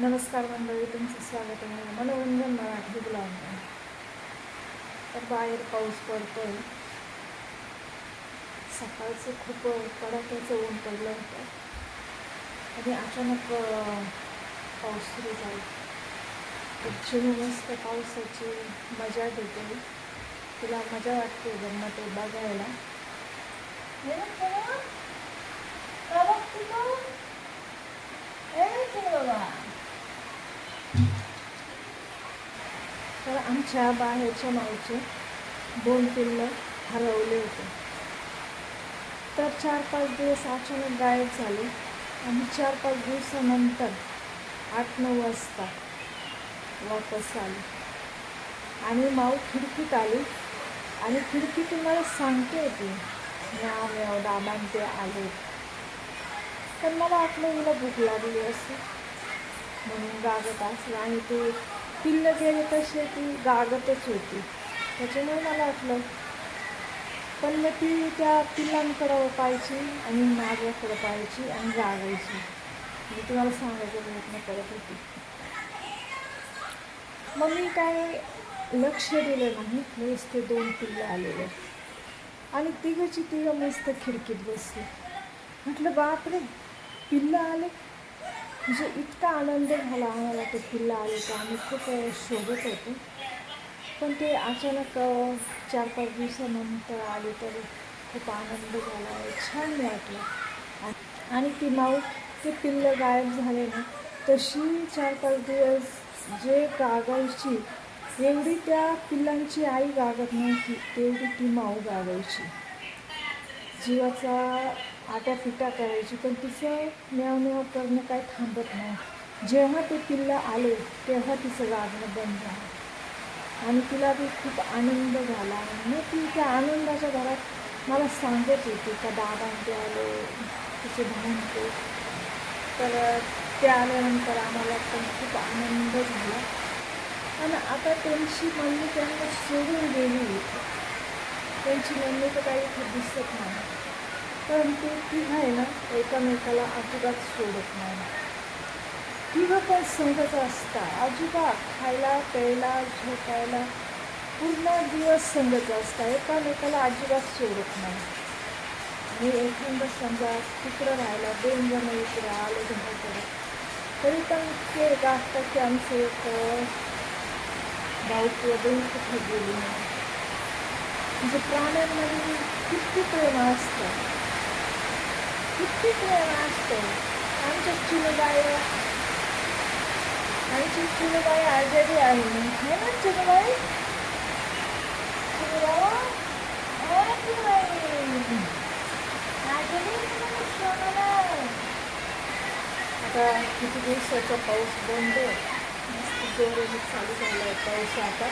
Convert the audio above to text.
नमस्कार मंडळी तुमचं स्वागत आहे मनोरंजन मराठी ब्लॉग तर बाहेर पाऊस पडतो आहे सकाळचं खूप कडाक्याचं ऊन पडलं होतं. आणि अचानक पाऊस सुरू झाला. ॲक्च्युली मस्त पावसाची मजा घेते तिला मजा वाटते गंमत ते बघायला? तर आमच्या बाहेरच्या माऊचे दोन पिल्लं हरवले होते. तर चार पाच दिवस अचानक गायब झाले आणि चार पाच दिवसानंतर आठ नऊ वाजता वापस आली. आणि माऊ खिडकीत आली आणि खिडकी तुम्हाला सांगते होती म्याव म्याव दाबान ते आले. तर मला वाटलं हिला भूक लागली असं म्हणून गागत असलं आणि ते पिल्लं गेले तशी ती गागतच होती. त्याच्यामुळे मला वाटलं पण मग ती त्या पिल्लांकडं पाहायची आणि माझ्याकडं पाहायची आणि गागायची मी तुम्हाला सांगायचा प्रयत्न करत होती. मग मी काय लक्ष दिलं नाही. नुसते दोन पिल्लं आलेले. आणि तिघची तिघं मस्त खिडकीत बसली. म्हटलं बापरे पिल्लं आले. म्हणजे इतका आनंद झाला आम्हाला ते किल्ला आले तर आम्ही खूप शोधत होतो. पण ते अचानक चार पाच दिवसानंतर आले तर खूप आनंद झाला छान वाटलं. आणि ती माऊ ते पिल्लं गायब झाले ना तशी चार पाच दिवस जे गागायची एवढी त्या पिल्लांची आई गागत नव्हती तेवढी ती माऊ गागायची. जीवाचा आट्या पिटा करायची पण तिचं म्याव म्याव करणं काय थांबत नाही. जेव्हा ते पिल्लं आले तेव्हा तिचं लागणं बंद झालं आणि तिला बी खूप आनंद झाला. मग ती त्या आनंदाच्या घरात मला सांगत होती का दादा आले तिचे भावंते तर ते आल्यानंतर आम्हाला पण खूप आनंद झाला. आणि आता त्यांची मम्मी त्यांना सोडून गेली. त्यांची नेमणूक तर काही इथे दिसत नाही. परंतु ते आहे ना एकामेकाला अजिबात सोडत नाही. तिघं पण संगत असता अजिबात खायला प्यायला झोपायला पूर्ण दिवस संगत असता एकामेकाला अजिबात सोडत नाही. आणि एखादं समजा तिकडं राहायला दोन जण इकडे आले घराकडे तरी पण ते गाठतात की आमचं एक भाऊ किंवा दोन कुठे गेली नाही. म्हणजे प्राण्यांमध्ये किती प्रेम असतं किती प्रेम असतं आमच्या चिनुबाई आमची चिनुबाई आजारी आहे है ना चिनुबाई चिनुबाबा अरे चिनुबाई आजारी आहे का नाही सोनाला? आता किती दिवसाचा पाऊस बंद आहे. मस्त जोराने चालू झाला आहे पाऊस आता